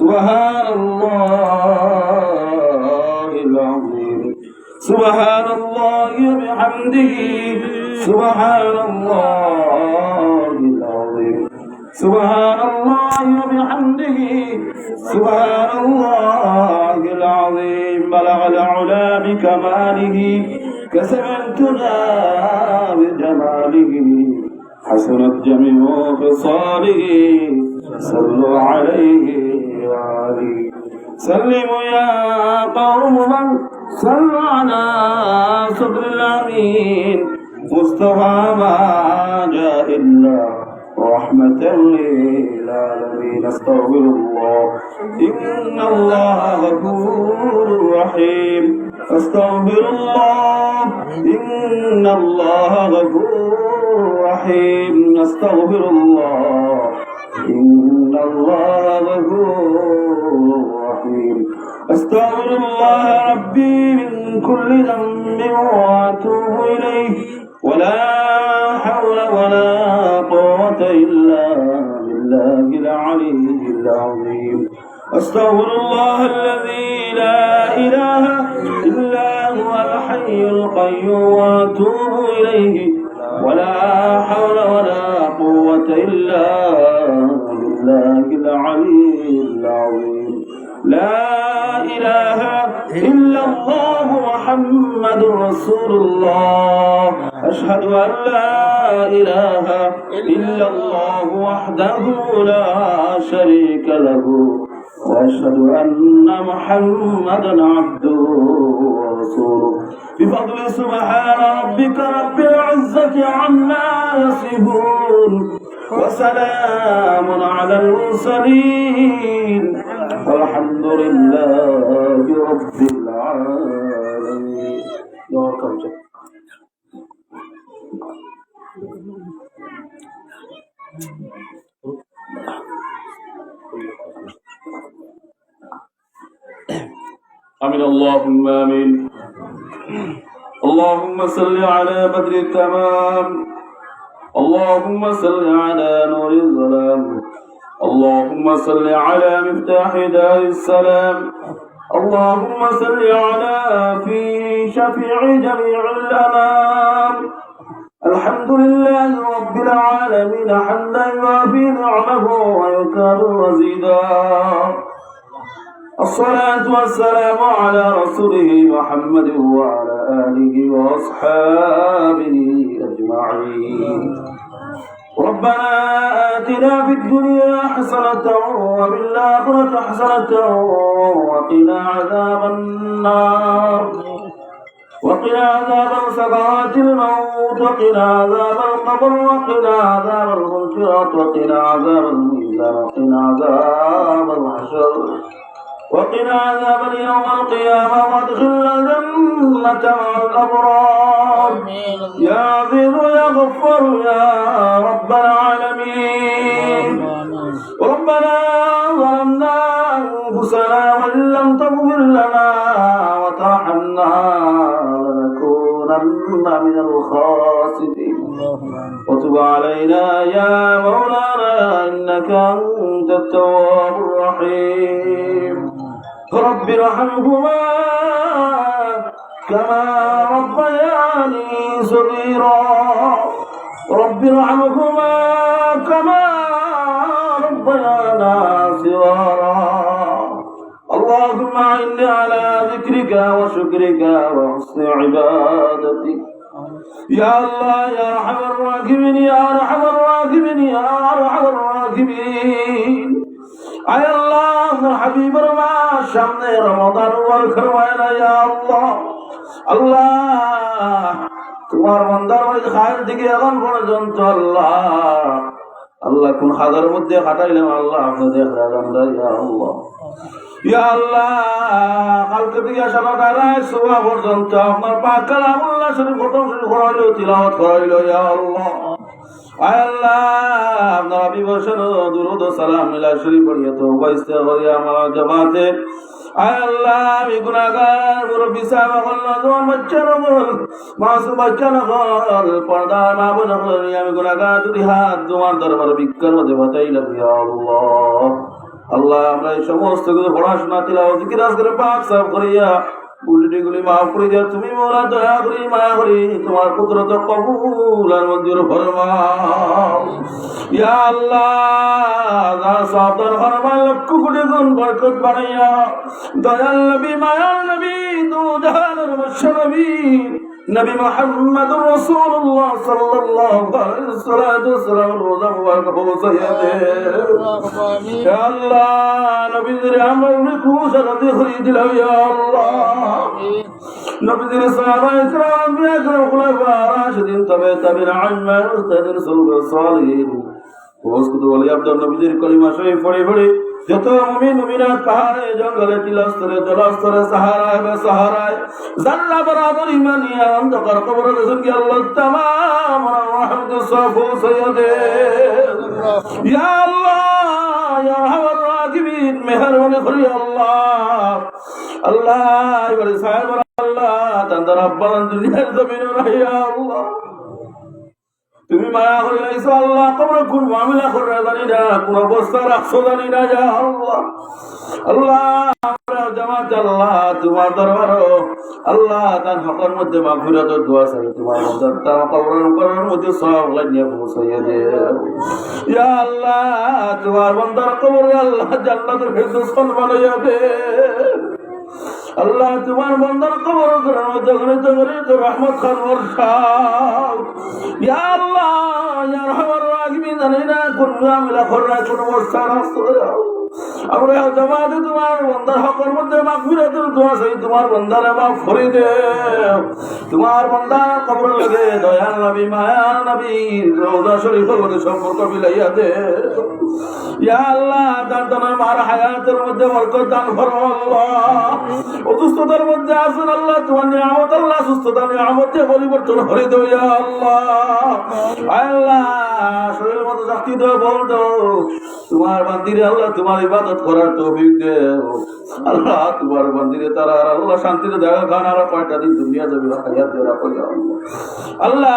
سبحان الله العظيم سبحان الله وبحمده سبحان الله العظيم سبحان الله وبحمده سبحان الله العظيم بلغ العلا بكماله كسب الدنا بجماله حسنت جميع خصاله صلوا عليه وآله سلموا يا قوم من صلوا على صدر الأمين. مصطفى ما جاء إلا رحمة للعالمين. استغفر الله. إن الله غفور رحيم. استغفر الله. إن الله غفور رحيم. استغفر الله. إن الله غفور رحيم. أستغفر الله ربي من كل ذنب وأتوب إليه. ولا حول ولا قوة إلا بالله العلي العظيم. أستغفر الله الذي لا إله إلا هو الحي القيوم وأتوب إليه. لا إله إلا الله محمد رسول الله. أشهد أن لا إله إلا الله وحده لا شريك له. وأشهد أن محمدا عبده ورسوله. بفضل سبحان ربك رب العزة عما يصفون. وسلام على المرسلين. والحمد لله رب العالمين. آمين اللهم آمين. اللهم صل على بدر التمام. اللهم صل على نور الظلام. اللهم صل على مفتاح دار السلام. اللهم صل على في شفيع جميع الأنام. الحمد لله رب العالمين حمدا يوافي نعمه ويكاد مزيدا. الصلاة والسلام على رسوله محمد وعلى آله وأصحابه أجمعين. ربنا آتنا في الدنيا حسنة وفي الآخرة حسنة وقنا عذاب النار. وقنا عذاب سكرات الموت وقنا عذاب القبر وقنا عذاب المنكرات وقنا عذاب الميزان وقنا عذاب الحشر. وقنا عذاب اليوم القيامة وادخلنا الجنة مع الأبرار يا عزيز يا غفار يا رب العالمين. ربنا ظلمنا أنفسنا وإن لم تغفر لنا وترحمنا لنكونن من الخاسرين. وتب علينا يا مولانا إنك أنت التواب الرحيم. رب ارحمهما كما ربياني صغيرا. رب ارحمهما كما ربيانا صغارا. اللهم إني على ذكرك وشكرك وحسن عبادتك. يا الله يا أرحم الراحمين يا أرحم الراحمين يا أرحم الراحمين. أي الله আপনার হাবিবের মা সামনে রমাদান আল্লাহ। আল্লাহ, তোমার বান্দার ওই খায়ের দিকে এখন পর্যন্ত আল্লাহ। আল্লাহ, কোন হাজার মধ্যে খাটাইলাম আল্লাহ আপনাদের আল্লাহ। ইয়া আল্লাহ, কালকে থেকে সারা বেলায় শোয়া পর্যন্ত আপনার পাক কালামুল্লাহ শরীফ খতম শরীফ করাইলো, তিলাওয়াত করাইলো, ইয়া আল্লাহ। আল্লাহ আমরা এই সমস্ত কিছু পড়াশোনা আজকে পাক সাফ করিয়া উল্টিগুলি মাফ করে যা তুমি মোরা দয়া করি মায়া করি, তোমার কুদরত কবুল আর মঞ্জুর ফরমাও। ইয়া আল্লাহ যারা সাবধান ফরমান লক্ষ কোটি গুণ বরকত বানাইয়া দয়াল নবী মায়ার নবী দু জাহানের নবী নবী মুহাম্মদ রাসূলুল্লাহ সাল্লাল্লাহু আলাইহি ওয়াসাল্লাম রোজা মুবারক পৌঁছাইয়া দে ইয়া আল্লাহ নবীদের আমরা খুশ রাতে খরিদ দিলাম ইয়া আল্লাহ নবীদের সাহাবা ইকরাম আম্বিয়া ইকরাম খুলাফা রাশিদিন তবে তাবিন আইম্মা মুস্তাদিন সুলুক সালিহিন ওসকুত ওলি আব্দুল নবীদের কলিমা শরীফ পড়ে পড়ে যত মুমিন মুমিনাত পাহাড়ে, জঙ্গলে টিলাস্তরে জলাস্তরে, সাহারায় বে সাহারায় জাল্লা বরাবর ইমানিয়া অন্ধকার কবর রসুল কি আল্লাহ তামাম রহমত সফু সৈয়দে ইয়া আল্লাহ, ইয়া আরহামার রাহিমিন মেহরবানি করি আল্লাহ। আল্লাহ, এবারে সাহেব আল্লাহ তাদের আব্বান দুনিয়ার জমিনে রহিয়া আল্লাহ। তুমি মায়া করে আইসো আল্লাহ, তোমরা কোন মামলা করে জানি না, কোন অবস্থা রাখছো জানি না যা আল্লাহ। আল্লাহ আল্লাহ, তোমার দরবার আল্লাহ মধ্যে তোমার মধ্যে দে। ইয়া আল্লাহ বন্দার কবরে আল্লাহ জান্নাতের ফেরদৌস বানাইয়া দে। আল্লাহ তোমার বন্দার কবর করে মধ্যে গণিত তো রহমত খান ইয়া আল্লাহ রহমান রাখবি জানি না কোন মিলা খররা কোন মধ্যে দে। মধ্যে দে। ইয়া আল্লাহ মধ্যে অসুস্থতার মধ্যে আসুন আল্লাহ, তোমার নিয়ামত আল্লাহ, সুস্থতা নিয়ামত পরিবর্তন দেও ইয়া আল্লাহ। আল্লাহ, শরীরের দাও তোমার মন্দিরে আল্লাহ, তোমার ইবাদত করার তৌফিক দেও আল্লাহ তোমার মন্দিরে তারা আর আল্লাহ শান্তিতে দেখা খান আর কয়টা দিন দুনিয়া যাবে হায়াত দিয়ে রাখো ইয়া আল্লাহ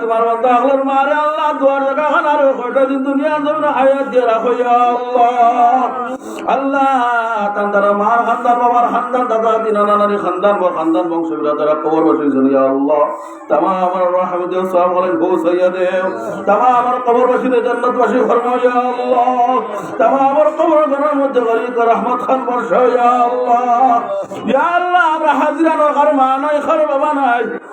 তোমার বন্ধু আল্লাহর মারে, আল্লাহ তোমার দেখা খান, আর কয়টা দিন দুনিয়া যাবে হায়াত দিয়ে রাখো ইয়া আল্লাহ আল্লাহ তান্দারা মার খান্দান, বাবার খান্দান, দাদা, দিনা, নানারি খান্দান বা খান্দান বংশ বিরাদারা কবর বসেছেন, ইয়া আল্লাহ। তামা আমার রহমত সব বলেন গো সৈয়দে তামা আমার কবর বসিতে জান্নাত বাসী ফরমাও, ইয়া আল্লাহ। তামা আমার কবর ঘরের মধ্যে গরিব রহমত খান বর্ষ, ইয়া আল্লাহ। ইয়া আল্লাহ, আমরা হাজিরানো কার মা নাই বাবা নাই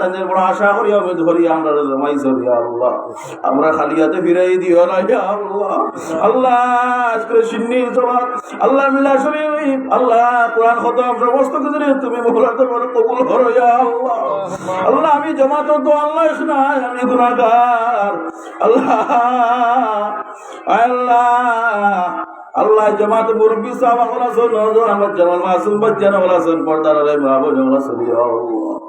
তাদের বড় আশা করি, আমি ধরি আমরা জমাই ধরি আল্লাহ। আমরা ফিরাই দিও না আল্লাহ। আল্লাহ কোরআন খতম, সমস্ত কিছু তুমি কবুল করো আল্লাহ। আমি জমা তো আল্লাহ নাই আমি গুনাহগার। আল্লাহ আল্লাহ। আল্লাহ, জামাত মুরব্বী সাহেব আমরা জামাল মাসুম বাচ্চারা ওরা পর্দার ওরা শুনি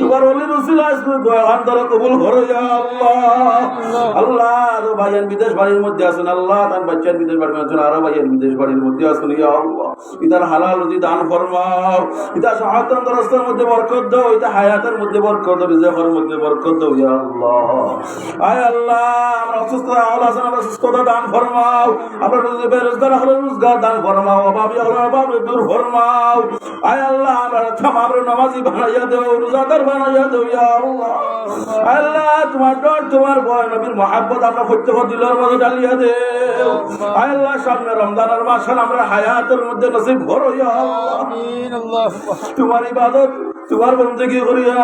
তোমার অলি রসিলা করে দয়া আন্দোলন কবুল করো আল্লাহ। আল্লাহ, আরও ভাইয়ান বিদেশ বাড়ির মধ্যে আছেন আল্লাহ, তার বাচ্চার বিদেশ বাড়ির মধ্যে আরও ভাইয়ান বিদেশ বাড়ির মধ্যে আছেন ইয়া আল্লাহ। ইতার হালাল রুজি দান ফরমাও ইতা সহায়তন রাস্তার মধ্যে বরকত দাও ইতা হায়াতের মধ্যে বরকত দাও রিজেকের মধ্যে বরকত দাও, ইয়া আল্লাহ। আয় আল্লাহ, আমরা অসুস্থ আল্লাহ আছেন আমরা সুস্থতা দান ফরমাও, আমরা রোজে বেরোজগার হলে রোজগার দান ফরমাও, অভাবী হলে অভাব, দূর ফরমাও। আয় আল্লাহ, আমরা থামার নামাজি বানাইয়া দেও রোজাদার বানাইয়া দেও ইয়া আল্লাহ। আল্লাহ তোমার ডর তোমার ভয় নবীর মহাব্বত আমরা দিলের মধ্যে ডালিয়া দে। আল্লাহ সামনে রমজানের মাস আমরা হায়াতের মধ্যে নসিব ভরো ইয়া আল্লাহ। তোমার ইবাদত তোমার বন্দগি করিয়া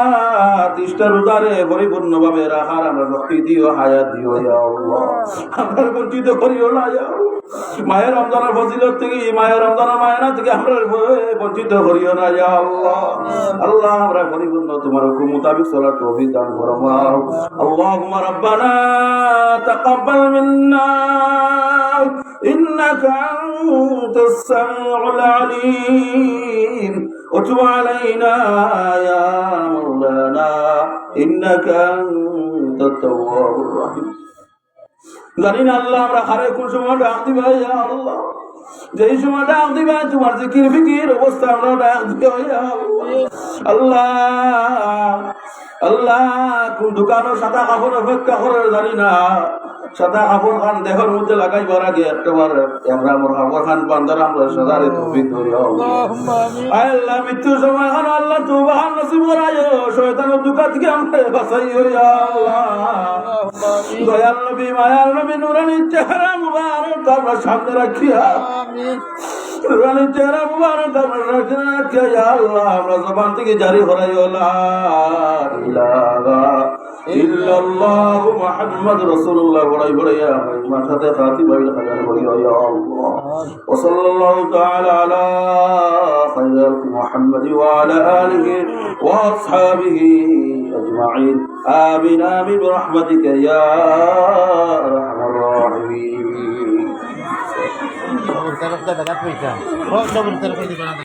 তিষ্ঠা রোজারে পরিপূর্ণ ভাবে রাখার আমরা শক্তি দিও হায়াত দিও ইয়া আল্লাহ আমরা বঞ্চিত করিও না ইয়া আল্লাহ। মায়ের রমজানের ফজিলত থেকে মায়ের রমজানের মায়েরা থেকে আমরা বঞ্চিত করিও না ইয়া আল্লাহ আল্লাহ আমরা পরিপূর্ণ তোমার হুকুম মোতাবিক চলার তৌফিক দান ফরমাও আল্লাহুম্মা রাব্বানা তাকাব্বাল মিন্না إنك أنت السميع العليم وتب علينا يا مولانا إنك أنت التواب الرحيم জানি না আল্লাহ আমরা হারে কোন সময় ডাক দিবা ইয়া আল্লাহ যেই সময় ডাক দিবা তোমার জিকির ফিকির অবস্থা আমরা ডাক দিবা ইয়া আল্লাহ আল্লাহ কোন দোকানের সাদা কাপড় অপেক্ষা করে জানি না সাদা কাপড় খান দেহের মধ্যে লাগাইবার আগে একটাবার আমরা মোর কাপড় খান বান্দার আমরা সাদারে তৌফিক ধরি আয় আল্লাহ মৃত্যুর সময় খান আল্লাহ তো বাহান নসিব শয়তানের দুকা থেকে আমরা আল্লাহ। দয়াল নবী মায়ার নবী নুরানি চেহারা মুবারক আমরা সামনে রাখিয়া। নুরানি চেহারা মুবারক আমরা সামনে রাখিয়া আল্লাহ আমরা জবান থেকে জারি লা ইলাহা ইল্লাল্লাহ মুহাম্মদ রাসূলুল্লাহ বড়াই বড়াইয়া মার সাথে খাতি বাইল খাজান বড়িয়া ইয়া আল্লাহ ওয়া সাল্লাল্লাহু তাআলা আলা খায়র মুহাম্মদ ওয়া আলা আলিহি ওয়া আসহাবিহি أجمعين آمين آمين برحمتك يا أرحم الراحمين